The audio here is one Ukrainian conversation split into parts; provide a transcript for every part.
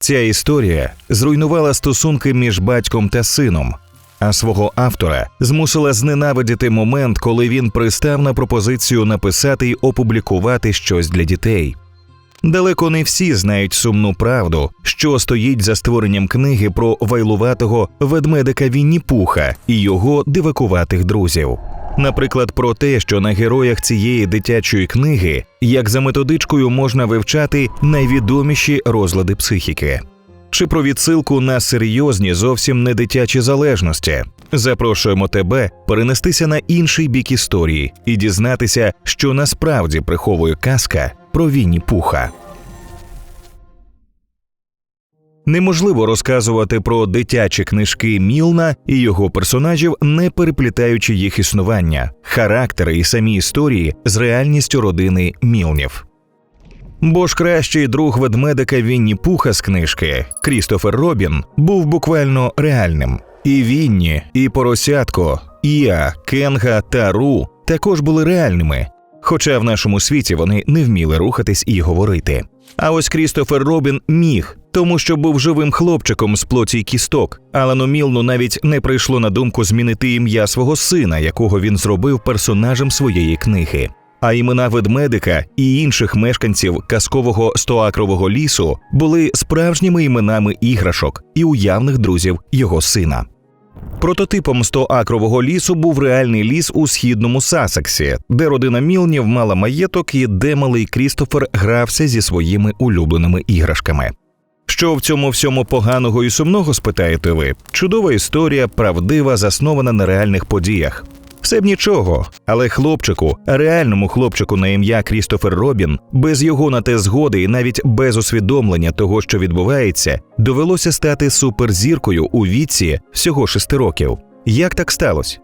Ця історія зруйнувала стосунки між батьком та сином, а свого автора змусила зненавидіти момент, коли він пристав на пропозицію написати й опублікувати щось для дітей. Далеко не всі знають сумну правду, що стоїть за створенням книги про вайлуватого ведмедика Вінні Пуха і його дивакуватих друзів. Наприклад, про те, що на героях цієї дитячої книги, як за методичкою можна вивчати найвідоміші розлади психіки, чи про відсилку на серйозні зовсім не дитячі залежності. Запрошуємо тебе перенестися на інший бік історії і дізнатися, що насправді приховує казка про Вінні Пуха. Неможливо розказувати про дитячі книжки Мілна і його персонажів, не переплітаючи їх існування, характери і самі історії з реальністю родини Мілнів. Бо ж кращий друг ведмедика Вінні Пуха з книжки Крістофер Робін був буквально реальним. І Вінні, і Поросятко, Іа, Кенга та Ру також були реальними, хоча в нашому світі вони не вміли рухатись і говорити. А ось Крістофер Робін міг, тому що був живим хлопчиком з плоті кісток. Алану Мілну навіть не прийшло на думку змінити ім'я свого сина, якого він зробив персонажем своєї книги. А імена ведмедика і інших мешканців казкового стоакрового лісу були справжніми іменами іграшок і уявних друзів його сина. Прототипом стоакрового лісу був реальний ліс у східному Сасексі, де родина Мілнів мала маєток і де малий Крістофер грався зі своїми улюбленими іграшками. Що в цьому всьому поганого і сумного, спитаєте ви? Чудова історія, правдива, заснована на реальних подіях. Все б нічого, але хлопчику, реальному хлопчику на ім'я Крістофер Робін, без його на те згоди і навіть без усвідомлення того, що відбувається, довелося стати суперзіркою у віці всього шести років. Як так сталося?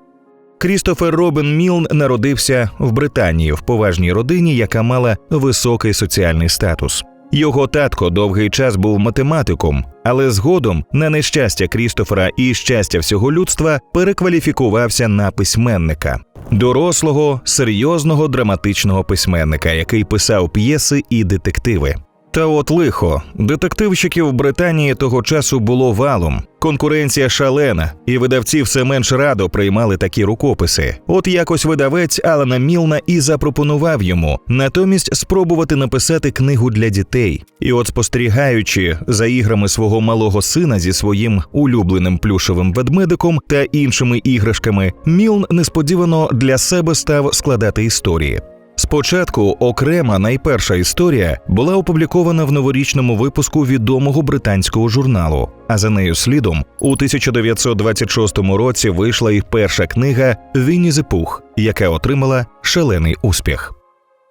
Крістофер Робін Мілн народився в Британії в поважній родині, яка мала високий соціальний статус. Його татко довгий час був математиком, але згодом, на нещастя Крістофера і щастя всього людства, перекваліфікувався на письменника, дорослого, серйозного драматичного письменника, який писав п'єси і детективи. Та от лихо, детективщиків в Британії того часу було валом. Конкуренція шалена, і видавці все менш радо приймали такі рукописи. От якось видавець Алана Мілна і запропонував йому натомість спробувати написати книгу для дітей. І от, спостерігаючи за іграми свого малого сина зі своїм улюбленим плюшевим ведмедиком та іншими іграшками, Мілн несподівано для себе став складати історії. Спочатку окрема найперша історія була опублікована в новорічному випуску відомого британського журналу. А за нею слідом у 1926 році вийшла і перша книга Вінні Зепух, яка отримала шалений успіх.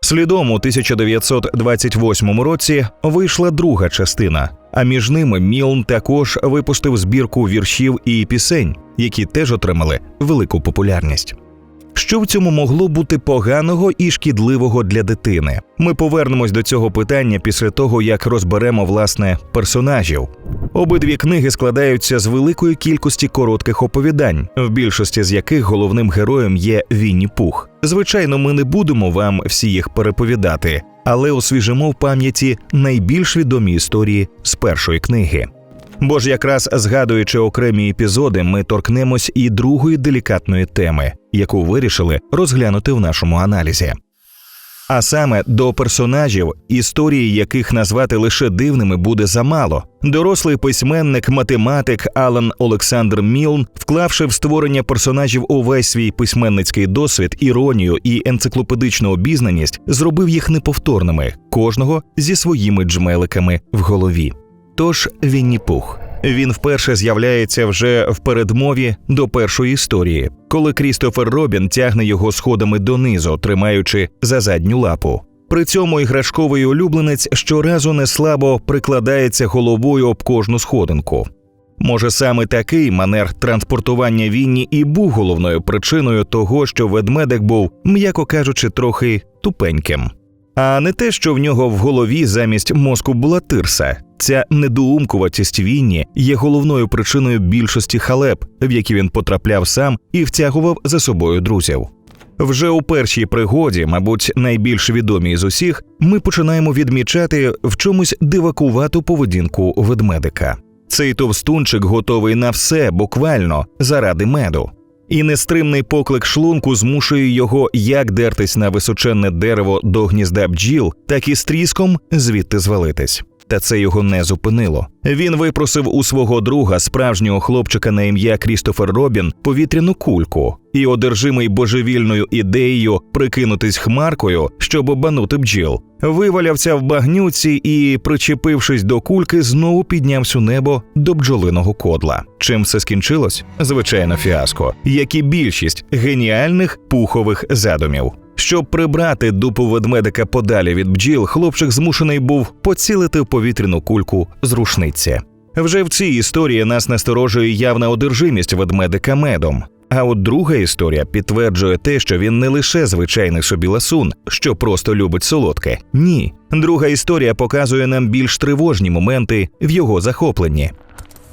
Слідом у 1928 році вийшла друга частина. А між ними Мілн також випустив збірку віршів і пісень, які теж отримали велику популярність. Що в цьому могло бути поганого і шкідливого для дитини? Ми повернемось до цього питання після того, як розберемо власне персонажів. Обидві книги складаються з великої кількості коротких оповідань, в більшості з яких головним героєм є Вінні Пух. Звичайно, ми не будемо вам всі їх переповідати, але освіжимо в пам'яті найбільш відомі історії з першої книги. Бо ж якраз згадуючи окремі епізоди, ми торкнемось і другої делікатної теми, яку вирішили розглянути в нашому аналізі. А саме до персонажів, історії яких назвати лише дивними буде замало. Дорослий письменник, математик Алан Олександр Мілн, вклавши в створення персонажів увесь свій письменницький досвід, іронію і енциклопедичну обізнаність, зробив їх неповторними, кожного зі своїми джмеликами в голові. Тож Вінні Пух. Він вперше з'являється вже в передмові до першої історії, коли Крістофер Робін тягне його сходами донизу, тримаючи за задню лапу. При цьому іграшковий улюбленець щоразу неслабо прикладається головою об кожну сходинку. Може, саме такий манер транспортування Вінні і був головною причиною того, що ведмедик був, м'яко кажучи, трохи тупеньким. А не те, що в нього в голові замість мозку була тирса. Ця недоумкуватість Вінні є головною причиною більшості халеп, в які він потрапляв сам і втягував за собою друзів. Вже у першій пригоді, мабуть, найбільш відомій з усіх, ми починаємо відмічати в чомусь дивакувату поведінку ведмедика. Цей товстунчик готовий на все буквально заради меду. І нестримний поклик шлунку змушує його як дертись на височенне дерево до гнізда бджіл, так і стріском звідти звалитись. Та це його не зупинило. Він випросив у свого друга справжнього хлопчика на ім'я Крістофер Робін повітряну кульку і, одержимий божевільною ідеєю прикинутись хмаркою, щоб обманути бджіл, вивалявся в багнюці і, причепившись до кульки, знову піднявся у небо до бджолиного кодла. Чим все скінчилось? Звичайно, фіаско, як і більшість геніальних пухових задумів. Щоб прибрати дупу ведмедика подалі від бджіл, хлопчик змушений був поцілити в повітряну кульку з рушниці. Вже в цій історії нас насторожує явна одержимість ведмедика медом. А от друга історія підтверджує те, що він не лише звичайний собі ласун, що просто любить солодке. Ні, друга історія показує нам більш тривожні моменти в його захопленні.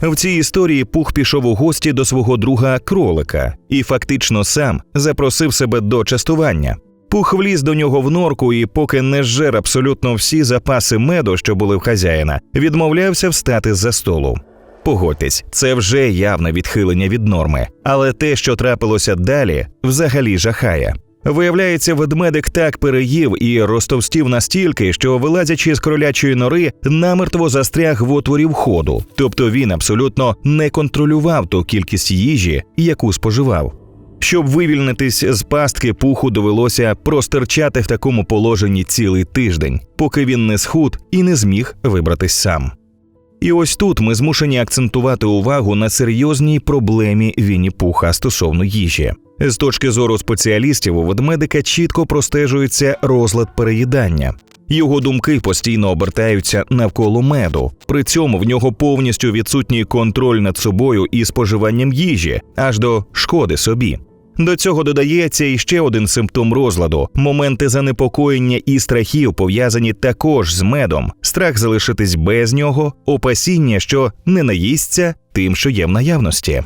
В цій історії Пух пішов у гості до свого друга кролика і фактично сам запросив себе до частування. Пух вліз до нього в норку і, поки не зжер абсолютно всі запаси меду, що були в хазяїна, відмовлявся встати за столу. Погодьтесь, це вже явне відхилення від норми, але те, що трапилося далі, взагалі жахає. Виявляється, ведмедик так переїв і розтовстів настільки, що, вилазячи з кролячої нори, намертво застряг в отворі входу, тобто він абсолютно не контролював ту кількість їжі, яку споживав. Щоб вивільнитись з пастки, пуху довелося простерчати в такому положенні цілий тиждень, поки він не схуд і не зміг вибратись сам. І ось тут ми змушені акцентувати увагу на серйозній проблемі Вінні Пуха стосовно їжі. З точки зору спеціалістів у ведмедика чітко простежується розлад переїдання. Його думки постійно обертаються навколо меду. При цьому в нього повністю відсутній контроль над собою і споживанням їжі, аж до шкоди собі. До цього додається іще один симптом розладу: моменти занепокоєння і страхів пов'язані також з медом, страх залишитись без нього, опасіння, що не наїсться тим, що є в наявності.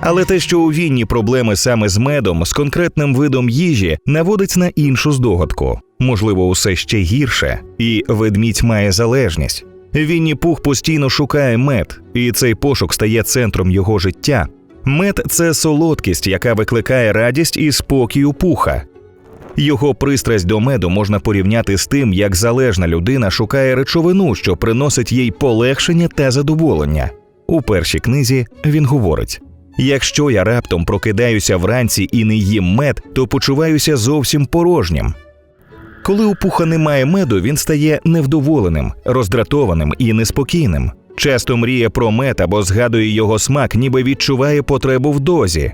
Але те, що у війні проблеми саме з медом, з конкретним видом їжі, наводить на іншу здогадку. Можливо, усе ще гірше, і ведмідь має залежність. Вінні Пух постійно шукає мед, і цей пошук стає центром його життя. Мед це солодкість, яка викликає радість і спокій у пуха. Його пристрасть до меду можна порівняти з тим, як залежна людина шукає речовину, що приносить їй полегшення та задоволення. У першій книзі він говорить: якщо я раптом прокидаюся вранці і не їм мед, то почуваюся зовсім порожнім. Коли у пуха немає меду, він стає невдоволеним, роздратованим і неспокійним. Часто мріє про мед або згадує його смак, ніби відчуває потребу в дозі.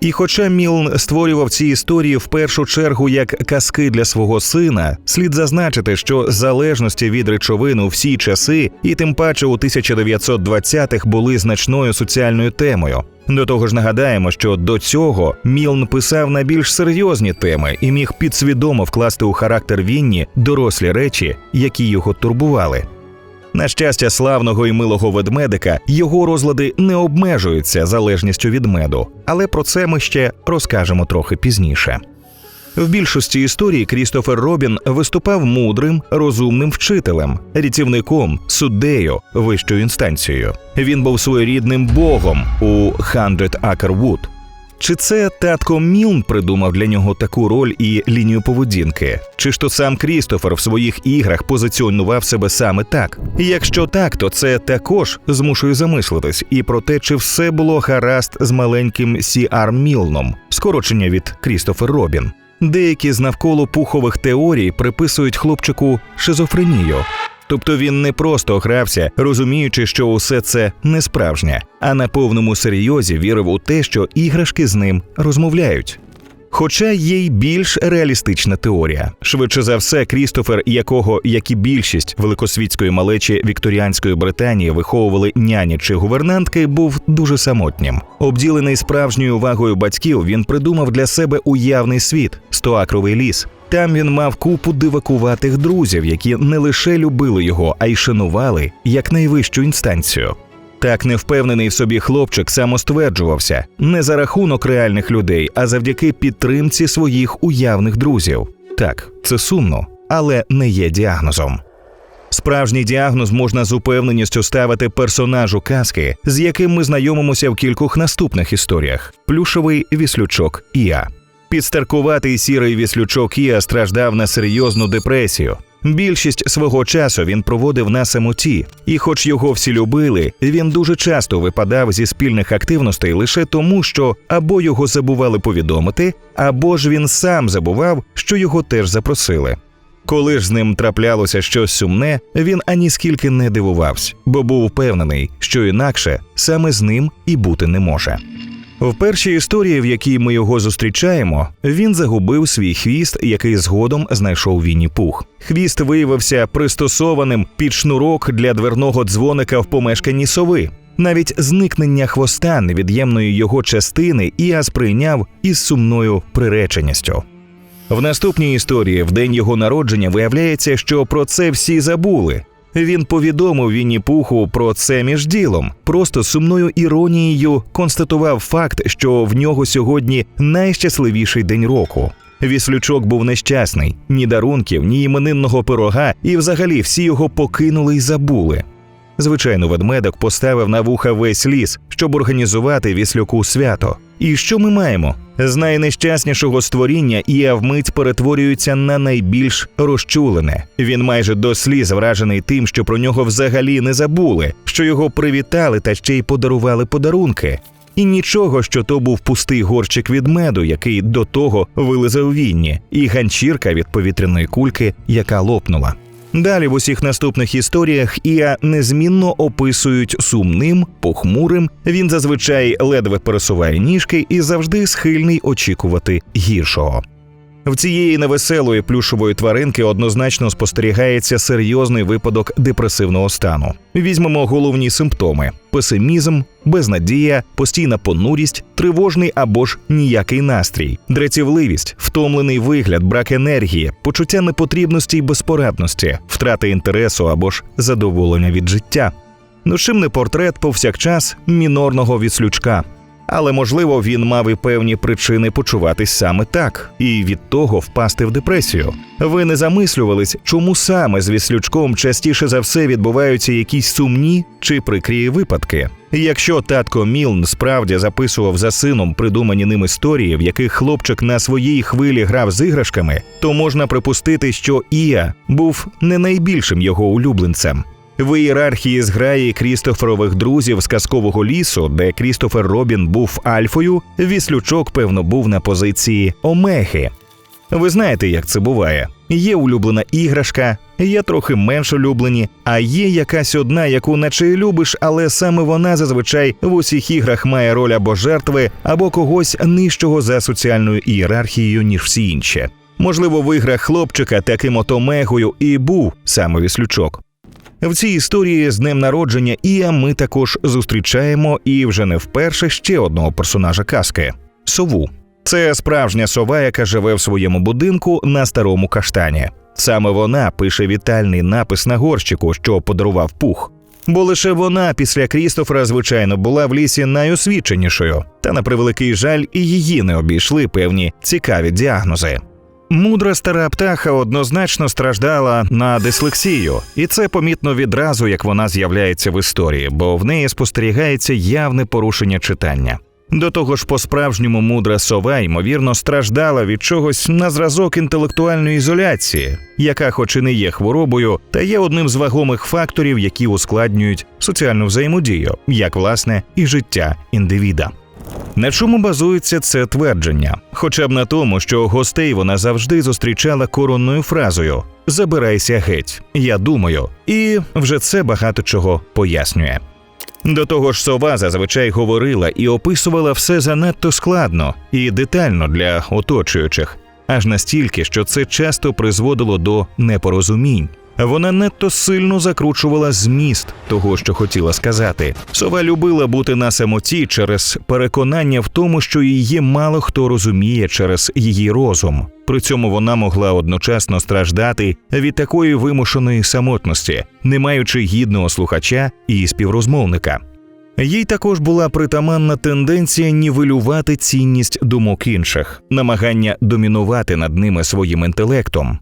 І хоча Мілн створював ці історії в першу чергу як казки для свого сина, слід зазначити, що залежності від речовин у всі часи, і тим паче у 1920-х були значною соціальною темою. До того ж, нагадаємо, що до цього Мілн писав на більш серйозні теми і міг підсвідомо вкласти у характер Вінні дорослі речі, які його турбували. На щастя, славного і милого ведмедика його розлади не обмежуються залежністю від меду, але про це ми ще розкажемо трохи пізніше. В більшості історій Крістофер Робін виступав мудрим, розумним вчителем, рятівником, суддею, вищою інстанцією. Він був своєрідним богом у «Hundred Acre Wood». Чи це татко Мілн придумав для нього таку роль і лінію поведінки? Чи ж то сам Крістофер в своїх іграх позиціонував себе саме так? Якщо так, то це також змушує замислитись і про те, чи все було гаразд з маленьким Сі Ар Мілном, скорочення від Крістофер Робін. Деякі з навколо пухових теорій приписують хлопчику шизофренію. Тобто він не просто грався, розуміючи, що усе це не справжнє, а на повному серйозі вірив у те, що іграшки з ним розмовляють. Хоча є й більш реалістична теорія. Швидше за все, Крістофер, якого, як і більшість великосвітської малечі Вікторіанської Британії виховували няні чи гувернантки, був дуже самотнім. Обділений справжньою увагою батьків, він придумав для себе уявний світ стоакровий ліс. Там він мав купу дивакуватих друзів, які не лише любили його, а й шанували як найвищу інстанцію. Так невпевнений в собі хлопчик самостверджувався не за рахунок реальних людей, а завдяки підтримці своїх уявних друзів. Так, це сумно, але не є діагнозом. Справжній діагноз можна з упевненістю ставити персонажу казки, з яким ми знайомимося в кількох наступних історіях: плюшовий віслючок Іа. Підстаркуватий сірий віслючок Іа страждав на серйозну депресію. Більшість свого часу він проводив на самоті, і, хоч його всі любили, він дуже часто випадав зі спільних активностей лише тому, що або його забували повідомити, або ж він сам забував, що його теж запросили. Коли ж з ним траплялося щось сумне, він аніскільки не дивувався, бо був впевнений, що інакше саме з ним і бути не може. В першій історії, в якій ми його зустрічаємо, він загубив свій хвіст, який згодом знайшов Вінні Пух. Хвіст виявився пристосованим під шнурок для дверного дзвоника в помешканні сови. Навіть зникнення хвоста невід'ємної його частини Іа сприйняв із сумною приреченістю. В наступній історії, в день його народження, виявляється, що про це всі забули. Він повідомив Вінні Пуху про це між ділом, просто сумною іронією констатував факт, що в нього сьогодні найщасливіший день року. Віслючок був нещасний, ні дарунків, ні іменинного пирога, і взагалі всі його покинули й забули. Звичайно, ведмедок поставив на вуха весь ліс, щоб організувати віслюку свято. І що ми маємо? З найнещаснішого створіння Іа вмить перетворюється на найбільш розчулене. Він майже до сліз вражений тим, що про нього взагалі не забули, що його привітали та ще й подарували подарунки. І нічого, що то був пустий горчик від меду, який до того вилизав вінні, і ганчірка від повітряної кульки, яка лопнула. Далі в усіх наступних історіях Іа незмінно описують сумним, похмурим. Він зазвичай ледве пересуває ніжки і завжди схильний очікувати гіршого. В цієї невеселої плюшової тваринки однозначно спостерігається серйозний випадок депресивного стану. Візьмемо головні симптоми: песимізм, безнадія, постійна понурість, тривожний або ж ніякий настрій, дрецівливість, втомлений вигляд, брак енергії, почуття непотрібності й безпорадності, втрата інтересу або ж задоволення від життя. Ну чим не портрет повсякчас мінорного відслючка. Але можливо він мав і певні причини почуватись саме так, і від того впасти в депресію. Ви не замислювались, чому саме з віслючком частіше за все відбуваються якісь сумні чи прикрі випадки. Якщо татко Мілн справді записував за сином придумані ним історії, в яких хлопчик на своїй хвилі грав з іграшками, то можна припустити, що Іа був не найбільшим його улюбленцем. В ієрархії зграї Крістоферових друзів з казкового лісу, де Крістофер Робін був альфою, віслючок, певно, був на позиції Омеги. Ви знаєте, як це буває? Є улюблена іграшка, є трохи менш улюблені, а є якась одна, яку наче й любиш, але саме вона зазвичай в усіх іграх має роль або жертви, або когось нижчого за соціальною ієрархією, ніж всі інші. Можливо, в іграх хлопчика таким от омегою і був саме віслючок. В цій історії з днем народження Іа ми також зустрічаємо і вже не вперше ще одного персонажа казки сову. Це справжня сова, яка живе в своєму будинку на старому каштані. Саме вона пише вітальний напис на горщику, що подарував пух. Бо лише вона після Крістофера, звичайно, була в лісі найосвіченішою, та на превеликий жаль, і її не обійшли певні цікаві діагнози. Мудра стара птаха однозначно страждала на дислексію, і це помітно відразу, як вона з'являється в історії, бо в неї спостерігається явне порушення читання. До того ж, по-справжньому мудра сова, ймовірно, страждала від чогось на зразок інтелектуальної ізоляції, яка, хоч і не є хворобою, та є одним з вагомих факторів, які ускладнюють соціальну взаємодію, як власне і життя індивіда. На чому базується це твердження? Хоча б на тому, що гостей вона завжди зустрічала коронною фразою Забирайся геть, я думаю, і вже це багато чого пояснює. До того ж, сова зазвичай говорила і описувала все занадто складно і детально для оточуючих, аж настільки, що це часто призводило до непорозумінь. Вона надто сильно закручувала зміст того, що хотіла сказати. Сова любила бути на самоті через переконання в тому, що її мало хто розуміє через її розум. При цьому вона могла одночасно страждати від такої вимушеної самотності, не маючи гідного слухача і співрозмовника. Їй також була притаманна тенденція нівелювати цінність думок інших, намагання домінувати над ними своїм інтелектом.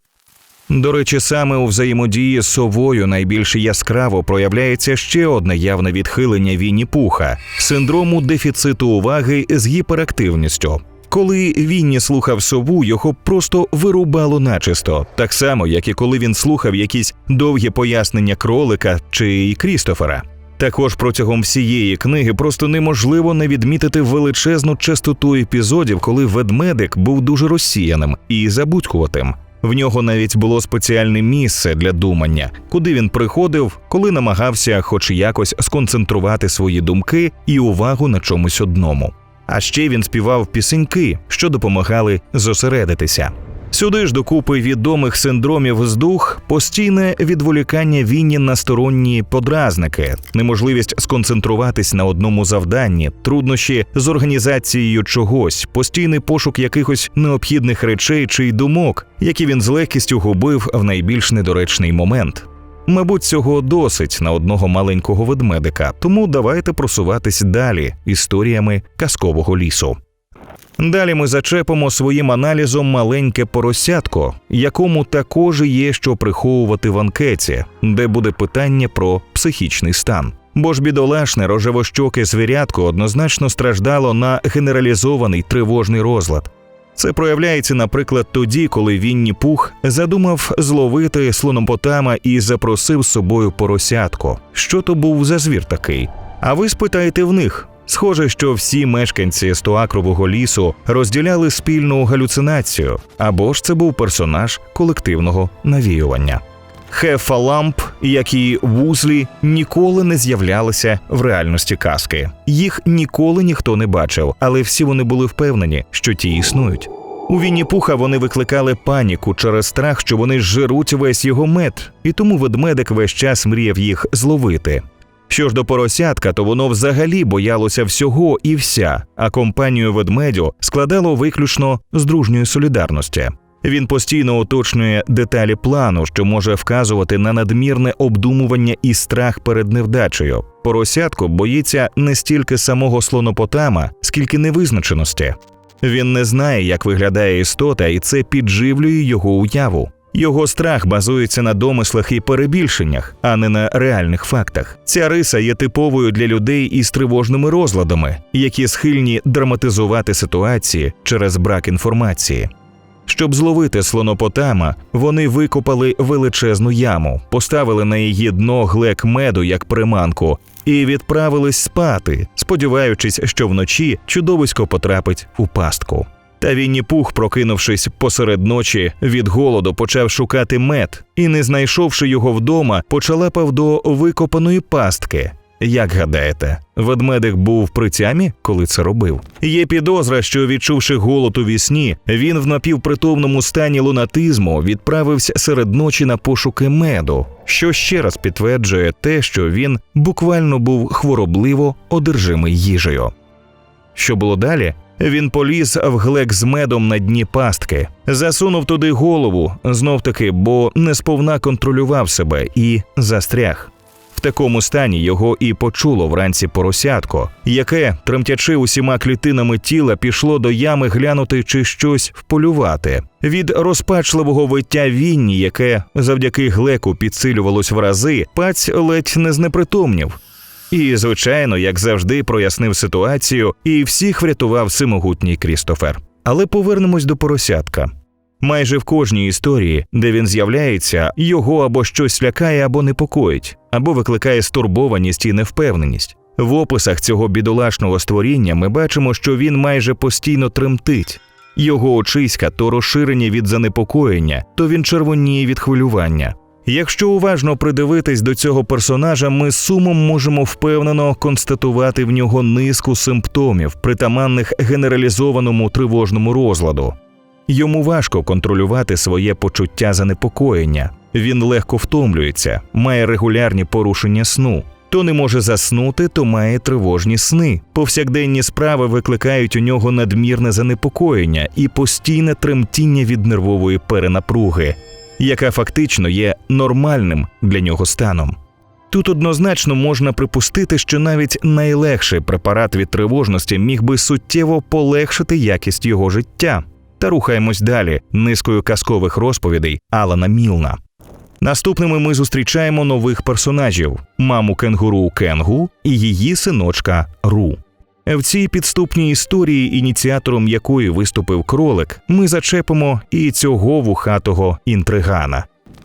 До речі, саме у взаємодії з совою найбільш яскраво проявляється ще одне явне відхилення Вінні Пуха синдрому дефіциту уваги з гіперактивністю. Коли Вінні слухав сову, його просто вирубало начисто, так само, як і коли він слухав якісь довгі пояснення кролика чи Крістофера. Також протягом всієї книги просто неможливо не відмітити величезну частоту епізодів, коли ведмедик був дуже розсіяним і забудькуватим. В нього навіть було спеціальне місце для думання, куди він приходив, коли намагався, хоч якось, сконцентрувати свої думки і увагу на чомусь одному. А ще він співав пісеньки, що допомагали зосередитися. Сюди ж докупи відомих синдромів здух, постійне відволікання вінні на сторонні подразники, неможливість сконцентруватись на одному завданні, труднощі з організацією чогось, постійний пошук якихось необхідних речей чи думок, які він з легкістю губив в найбільш недоречний момент. Мабуть, цього досить на одного маленького ведмедика, тому давайте просуватись далі історіями казкового лісу. Далі ми зачепимо своїм аналізом маленьке поросятко, якому також є що приховувати в анкеті, де буде питання про психічний стан. Бо ж бідолашне рожевощоке звірятко однозначно страждало на генералізований тривожний розлад. Це проявляється, наприклад, тоді, коли Вінні Пух задумав зловити слонопотама і запросив з собою поросятко. Що то був за звір такий? А ви спитаєте в них. Схоже, що всі мешканці стоакрового лісу розділяли спільну галюцинацію, або ж це був персонаж колективного навіювання. Хефаламп, як і вузлі, ніколи не з'являлися в реальності казки. Їх ніколи ніхто не бачив, але всі вони були впевнені, що ті існують. У Вінні Пуха вони викликали паніку через страх, що вони жируть весь його мед, і тому ведмедик весь час мріяв їх зловити. Що ж до поросятка, то воно взагалі боялося всього і вся, а компанію ведмедю складало виключно з дружньої солідарності. Він постійно уточнює деталі плану, що може вказувати на надмірне обдумування і страх перед невдачею. Поросятко боїться не стільки самого слонопотама, скільки невизначеності. Він не знає, як виглядає істота, і це підживлює його уяву. Його страх базується на домислах і перебільшеннях, а не на реальних фактах. Ця риса є типовою для людей із тривожними розладами, які схильні драматизувати ситуації через брак інформації. Щоб зловити слонопотама, вони викопали величезну яму, поставили на її дно глек меду як приманку і відправились спати, сподіваючись, що вночі чудовисько потрапить у пастку. Та Вінні Пух, прокинувшись посеред ночі від голоду, почав шукати мед і, не знайшовши його вдома, почалапав до викопаної пастки. Як гадаєте, ведмедик був при тямі, коли це робив? Є підозра, що відчувши голод у вісні, він в напівпритомному стані лунатизму відправився серед ночі на пошуки меду, що ще раз підтверджує те, що він буквально був хворобливо одержимий їжею. Що було далі? Він поліз в глек з медом на дні пастки, засунув туди голову, знов таки, бо не сповна контролював себе і застряг. В такому стані його і почуло вранці поросятко, яке, тремтячи усіма клітинами тіла, пішло до ями глянути чи щось вполювати. Від розпачливого виття вінні, яке завдяки глеку підсилювалось в рази, паць ледь не знепритомнів. І, звичайно, як завжди, прояснив ситуацію і всіх врятував всемогутній Крістофер. Але повернемось до поросятка. Майже в кожній історії, де він з'являється, його або щось лякає, або непокоїть, або викликає стурбованість і невпевненість. В описах цього бідолашного створіння ми бачимо, що він майже постійно тремтить. Його очиська то розширені від занепокоєння, то він червоніє від хвилювання. Якщо уважно придивитись до цього персонажа, ми сумом можемо впевнено констатувати в нього низку симптомів, притаманних генералізованому тривожному розладу. Йому важко контролювати своє почуття занепокоєння. Він легко втомлюється, має регулярні порушення сну. То не може заснути, то має тривожні сни. Повсякденні справи викликають у нього надмірне занепокоєння і постійне тремтіння від нервової перенапруги, яка фактично є нормальним для нього станом. Тут однозначно можна припустити, що навіть найлегший препарат від тривожності міг би суттєво полегшити якість його життя. Та рухаємось далі низкою казкових розповідей Алана Мілна. Наступними ми зустрічаємо нових персонажів: маму кенгуру Кенгу і її синочка Ру. В цій підступній історії, ініціатором якої виступив кролик, ми зачепимо і цього вухатого інтригана.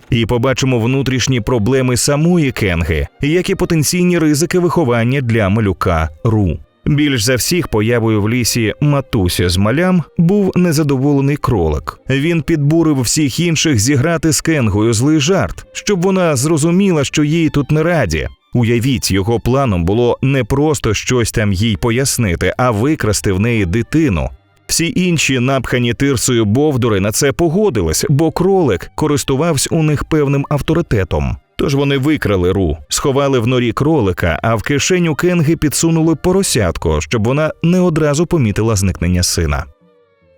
І побачимо внутрішні проблеми самої Кенги, як і потенційні ризики виховання для малюка Ру. Більш за всіх появою в лісі матусі з малям був незадоволений кролик. Він підбурив всіх інших зіграти з Кенгою злий жарт, щоб вона зрозуміла, що їй тут не раді. Уявіть, його планом було не просто щось там їй пояснити, а викрасти в неї дитину. Всі інші напхані тирсою бовдури на це погодились, бо кролик користувався у них певним авторитетом. Тож вони викрали ру, сховали в норі кролика, а в кишеню Кенги підсунули поросятко, щоб вона не одразу помітила зникнення сина.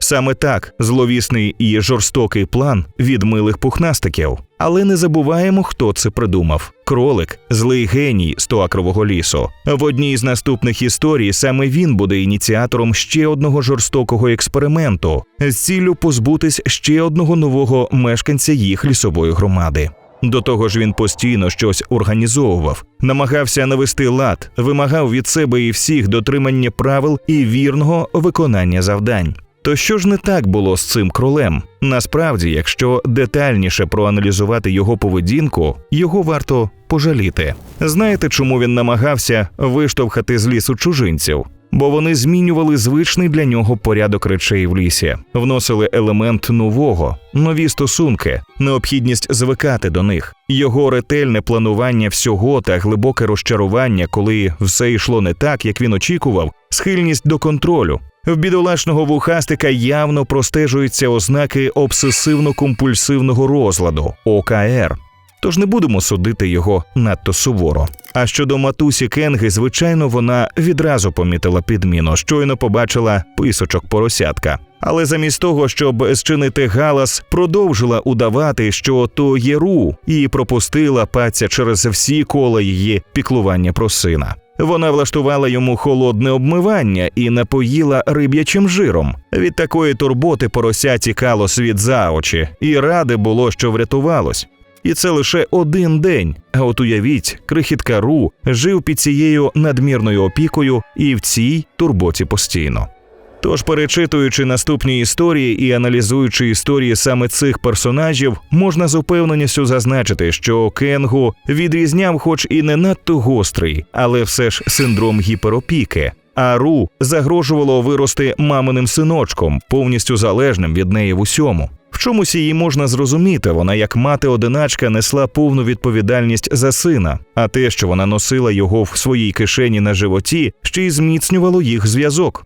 Саме так зловісний і жорстокий план від милих пухнастиків. Але не забуваємо, хто це придумав. Кролик, злий геній стоакрового лісу. В одній з наступних історій саме він буде ініціатором ще одного жорстокого експерименту з ціллю позбутись ще одного нового мешканця їх лісової громади. До того ж, він постійно щось організовував, намагався навести лад, вимагав від себе і всіх дотримання правил і вірного виконання завдань. То що ж не так було з цим кролем? Насправді, якщо детальніше проаналізувати його поведінку, його варто пожаліти. Знаєте, чому він намагався виштовхати з лісу чужинців? Бо вони змінювали звичний для нього порядок речей в лісі, вносили елемент нового, нові стосунки, необхідність звикати до них, його ретельне планування всього та глибоке розчарування, коли все йшло не так, як він очікував, схильність до контролю. В бідолашного вухастика явно простежуються ознаки обсесивно-компульсивного розладу ОКР. Тож не будемо судити його надто суворо. А щодо матусі Кенги, звичайно, вона відразу помітила підміну, щойно побачила писочок поросятка. Але замість того, щоб зчинити галас, продовжила удавати, що то є ру, і пропустила паця через всі кола її піклування про сина. Вона влаштувала йому холодне обмивання і напоїла риб'ячим жиром. Від такої турботи порося тікало світ за очі, і раде було, що врятувалось. І це лише один день. А от уявіть, крихітка Ру жив під цією надмірною опікою і в цій турботі постійно. Тож, перечитуючи наступні історії і аналізуючи історії саме цих персонажів, можна з упевненістю зазначити, що Кенгу відрізняв, хоч і не надто гострий, але все ж синдром гіперопіки. А Ру загрожувало вирости маминим синочком, повністю залежним від неї в усьому. В чомусь її можна зрозуміти, вона як мати одиначка несла повну відповідальність за сина, а те, що вона носила його в своїй кишені на животі, ще й зміцнювало їх зв'язок.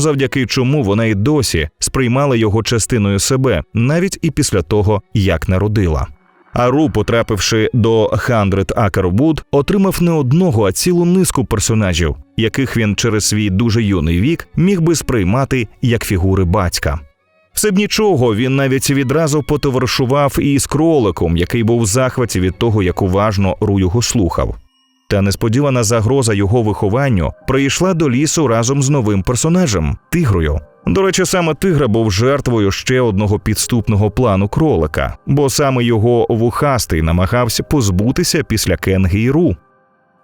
Завдяки чому вона й досі сприймала його частиною себе, навіть і після того, як народила. Ару, потрапивши до Хандред Акервуд, отримав не одного, а цілу низку персонажів, яких він через свій дуже юний вік міг би сприймати як фігури батька. Все б нічого, він навіть відразу потоваришував і з кроликом, який був в захваті від того, як уважно Ру його слухав. Та несподівана загроза його вихованню прийшла до лісу разом з новим персонажем тигрою. До речі, саме тигра був жертвою ще одного підступного плану кролика, бо саме його вухастий намагався позбутися після Кенгі і Ру.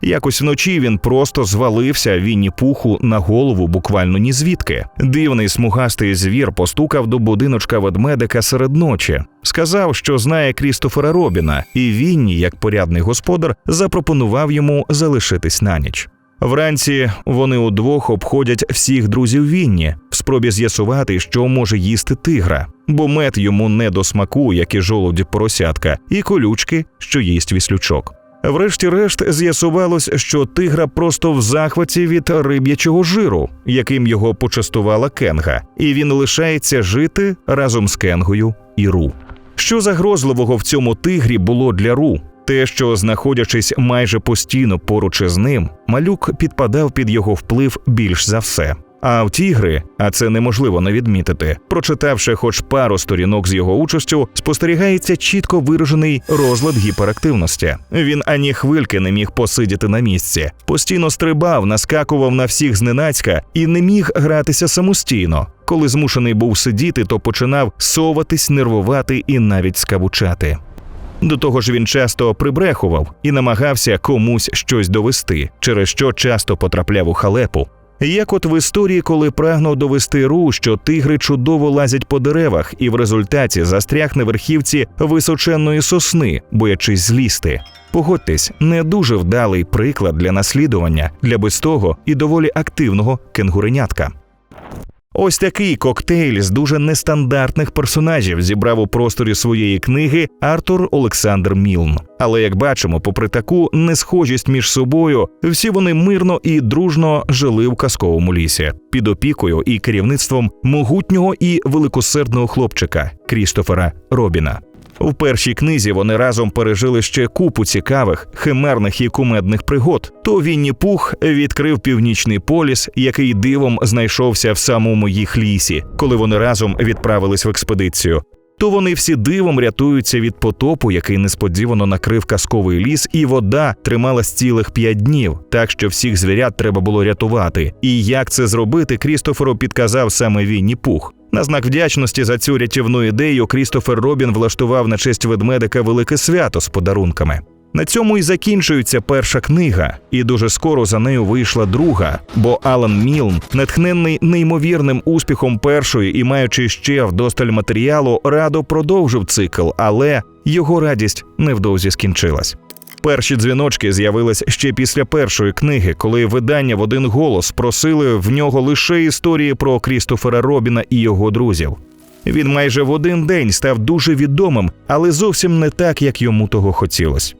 Якось вночі він просто звалився Вінні пуху на голову буквально ні звідки. Дивний смугастий звір постукав до будиночка ведмедика серед ночі. Сказав, що знає Крістофера Робіна, і Вінні, як порядний господар, запропонував йому залишитись на ніч. Вранці вони удвох обходять всіх друзів Вінні в спробі з'ясувати, що може їсти тигра, бо мед йому не до смаку, як і жолуді поросятка, і колючки, що їсть віслючок. Врешті-решт з'ясувалось, що тигра просто в захваті від риб'ячого жиру, яким його почастувала Кенга, і він лишається жити разом з Кенгою і Ру. Що загрозливого в цьому тигрі було для Ру? Те, що, знаходячись майже постійно поруч із ним, малюк підпадав під його вплив більш за все. А в тігри, а це неможливо не відмітити, прочитавши хоч пару сторінок з його участю, спостерігається чітко виражений розлад гіперактивності. Він ані хвильки не міг посидіти на місці, постійно стрибав, наскакував на всіх зненацька і не міг гратися самостійно. Коли змушений був сидіти, то починав соватись, нервувати і навіть скавучати. До того ж, він часто прибрехував і намагався комусь щось довести, через що часто потрапляв у халепу. Як от в історії, коли прагнув довести Ру, що тигри чудово лазять по деревах, і в результаті застряг на верхівці височенної сосни, боячись злізти. Погодьтесь, не дуже вдалий приклад для наслідування для без того і доволі активного кенгуренятка. Ось такий коктейль з дуже нестандартних персонажів зібрав у просторі своєї книги Артур Олександр Мілн. Але як бачимо, попри таку несхожість між собою, всі вони мирно і дружно жили в казковому лісі під опікою і керівництвом могутнього і великосердного хлопчика Крістофера Робіна. В першій книзі вони разом пережили ще купу цікавих, химерних і кумедних пригод. То Вінні Пух відкрив північний поліс, який дивом знайшовся в самому їх лісі, коли вони разом відправились в експедицію. То вони всі дивом рятуються від потопу, який несподівано накрив казковий ліс, і вода трималась цілих п'ять днів, так що всіх звірят треба було рятувати. І як це зробити, Крістоферу підказав саме Вінні Пух. На знак вдячності за цю рятівну ідею Крістофер Робін влаштував на честь ведмедика велике свято з подарунками. На цьому і закінчується перша книга, і дуже скоро за нею вийшла друга. Бо Алан Мілн, натхненний неймовірним успіхом першої і маючи ще вдосталь матеріалу, радо продовжив цикл, але його радість невдовзі скінчилась. Перші дзвіночки з'явились ще після першої книги, коли видання в один голос просили в нього лише історії про Крістофера Робіна і його друзів. Він майже в один день став дуже відомим, але зовсім не так, як йому того хотілося.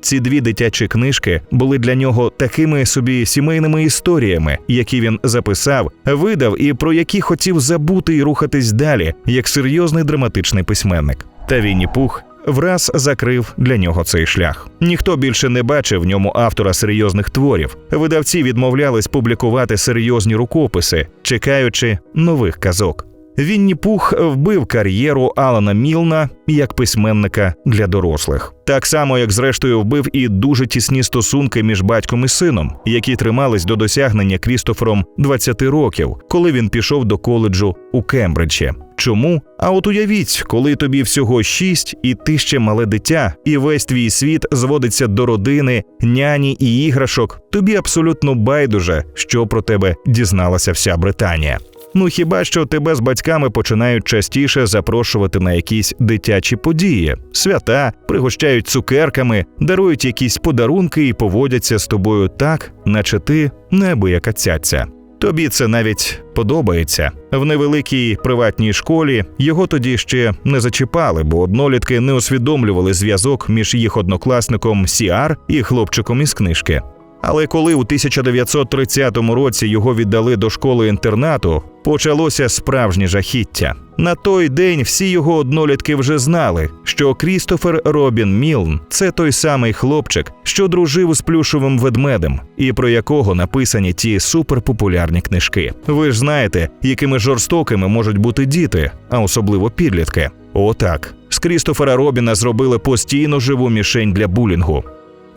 Ці дві дитячі книжки були для нього такими собі сімейними історіями, які він записав, видав і про які хотів забути і рухатись далі, як серйозний драматичний письменник. Та Вінні Пух враз закрив для нього цей шлях. Ніхто більше не бачив в ньому автора серйозних творів. Видавці відмовлялись публікувати серйозні рукописи, чекаючи нових казок. Вінні Пух вбив кар'єру Алана Мілна як письменника для дорослих, так само як зрештою вбив і дуже тісні стосунки між батьком і сином, які тримались до досягнення Крістофером 20 років, коли він пішов до коледжу у Кембриджі. Чому? А от уявіть, коли тобі всього шість, і ти ще мале дитя, і весь твій світ зводиться до родини, няні і іграшок. Тобі абсолютно байдуже, що про тебе дізналася вся Британія. Ну хіба що тебе з батьками починають частіше запрошувати на якісь дитячі події, свята, пригощають цукерками, дарують якісь подарунки і поводяться з тобою так, наче ти неабияка цяця. Тобі це навіть подобається. В невеликій приватній школі його тоді ще не зачіпали, бо однолітки не усвідомлювали зв'язок між їх однокласником Сіар і хлопчиком із книжки. Але коли у 1930 році його віддали до школи інтернату, почалося справжнє жахіття. На той день всі його однолітки вже знали, що Крістофер Робін Мілн це той самий хлопчик, що дружив з плюшовим ведмедем, і про якого написані ті суперпопулярні книжки. Ви ж знаєте, якими жорстокими можуть бути діти, а особливо підлітки. Отак з Крістофера Робіна зробили постійно живу мішень для булінгу.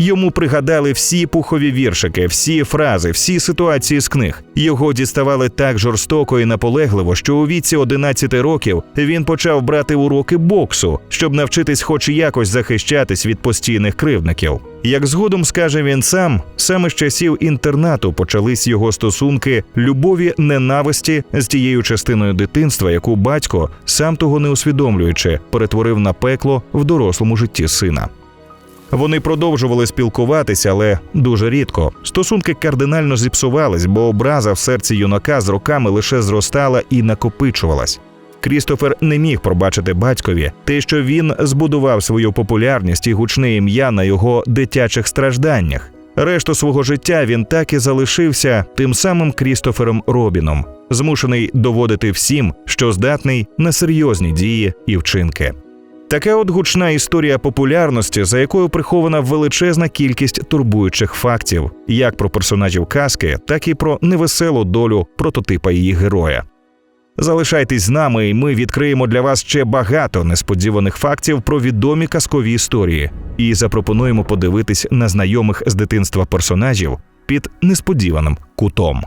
Йому пригадали всі пухові віршики, всі фрази, всі ситуації з книг. Його діставали так жорстоко і наполегливо, що у віці 11 років він почав брати уроки боксу, щоб навчитись, хоч якось захищатись від постійних кривдників. Як згодом скаже він сам, саме з часів інтернату почались його стосунки любові ненависті з тією частиною дитинства, яку батько, сам того не усвідомлюючи, перетворив на пекло в дорослому житті сина. Вони продовжували спілкуватися, але дуже рідко. Стосунки кардинально зіпсувались, бо образа в серці юнака з роками лише зростала і накопичувалась. Крістофер не міг пробачити батькові те, що він збудував свою популярність і гучне ім'я на його дитячих стражданнях. Решту свого життя він так і залишився тим самим Крістофером Робіном, змушений доводити всім, що здатний на серйозні дії і вчинки. Така от гучна історія популярності, за якою прихована величезна кількість турбуючих фактів, як про персонажів казки, так і про невеселу долю прототипа її героя. Залишайтесь з нами, і ми відкриємо для вас ще багато несподіваних фактів про відомі казкові історії і запропонуємо подивитись на знайомих з дитинства персонажів під несподіваним кутом.